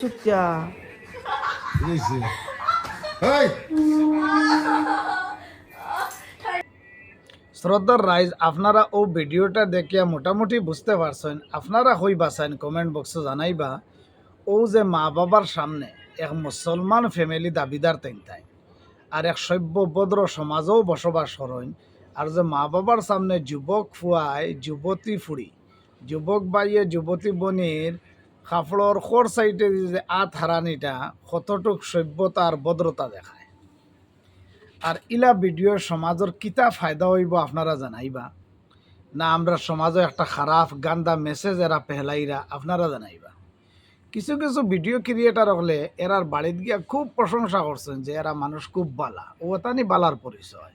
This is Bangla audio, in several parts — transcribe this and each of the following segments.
চুপচা শ্রদ্ধার রাইজ আপনারা ও ভিডিওটা দেখিয়া মোটামুটি বুঝতে পারছেন। আপনারা হই বাসাইন কমেন্ট বক্সে জানাইবা ও যে মা বাবার সামনে এক মুসলমান ফ্যামিলি দাবিদার তেনতাই আর এক সভ্য ভদ্র সমাজও বসবাস করেন আর যে মা বাবার সামনে যুবক ফুয়ায় যুবতী ফুড়ি যুবক বাইয়ে যুবতী বনির কাপড়র খোর সাইডে যে আত হারানিটা, কতটুক সভ্যতা আর ভদ্রতা দেখায়। আর ইলা ভিডিও সমাজের কিতা ফায়দা হইব আপনারা জানাইবা? না আমরা সমাজে একটা খারাপ, গান্দা মেসেজ এরা পেহলাইরা আপনারা জানাইবা? কিছু কিছু ভিডিও ক্রিয়েটার হলে এরার বাড়িত গিয়া খুব প্রশংসা করছেন যে এরা মানুষ খুব বালা, ও তানি বালার পরিচয়।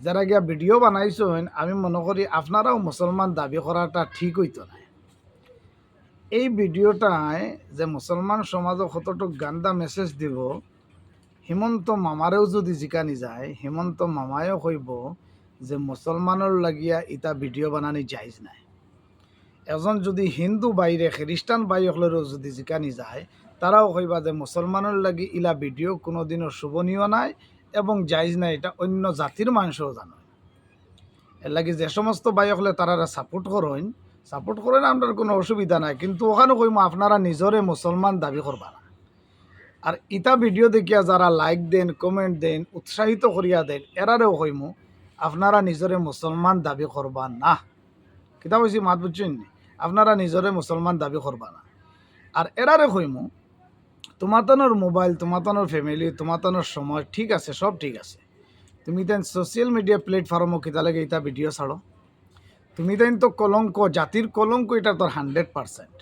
যারা গিয়া ভিডিও বানাইছেন, আমি মনে করি আপনারাও মুসলমান দাবি করাটা ঠিক হইতো না এই ভিডিওটায় যে মুসলমান সমাজে কতটুক গান্দা মেসেজ দিব, হিমন্ত মামারেও যদি জিকানি যায় হিমন্ত মামায়ও কইব যে মুসলমানের লাগিয়া ইটা ভিডিও বানানি যাইজ নাই। এজন যদি হিন্দু বাইরে খ্রিস্টান হলেও যদি জিকানি যায় তারাও কইবা যে মুসলমানের লাগি ইলা ভিডিও কোনোদিনও শোভনীয় নাই এবং যাইজ নাই, এটা অন্য জাতির মানুষও জানো। এর লাগি যে সমস্ত বাই হলে তারা সাপোর্ট করেন সাপোর্ট করেন আমরা কোনো অসুবিধা নাই, কিন্তু ওখানে কইম আপনারা নিজরে মুসলমান দাবি করবা না। আর ইটা ভিডিও দেখিয়া যারা লাইক দেন কমেন্ট দেন, উৎসাহিত করিয়া দেন, এরারেও কইমু, আপনারা নিজরে মুসলমান দাবি করবা না। কিতা কইছি মাত বুঝছেন? আপনারা নিজরে মুসলমান দাবি করবা না। আর এরারে কইমু, তোমাতনের মোবাইল, তোমাতনের ফ্যামিলি তোমাতনের সময়, ঠিক আছে, সব ঠিক আছে। তুমি তেন সোশ্যাল মিডিয়া প্ল্যাটফর্মও কিতা লাগে ইটা ভিডিও ছাড়ো। তুমি তেন তো কলঙ্ক, জাতির কলঙ্ক, এটা তোর হান্ড্রেড পার্সেন্ট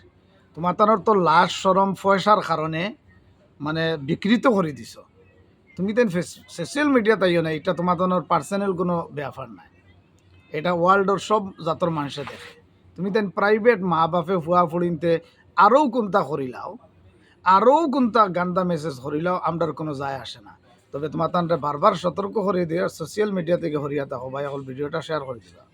তোমার তো লাশ, সরম, পয়সার কারণে মানে বিকৃত করে দিছ। তুমি তেন সোশ্যাল মিডিয়া তাইও না, এটা তোমার পার্সোনাল কোনো ব্যাপার নাই। এটা ওয়ার্ল্ডর সব জাতর মানুষে দেখে। তুমি তেন প্রাইভেট মা বাপে ফুয়া ফুড়িনতে আরও কোনটা করিলাও আরও কোনটা গান্দা মেসেজ করিলাও আমরার কোনো যায় আসে না। তবে তোমার তানরে বারবার সতর্ক করে দিয়ে সোশ্যাল মিডিয়া থেকে হরিয়া থাকো ভাই এখন ভিডিওটা শেয়ার করে দিবা।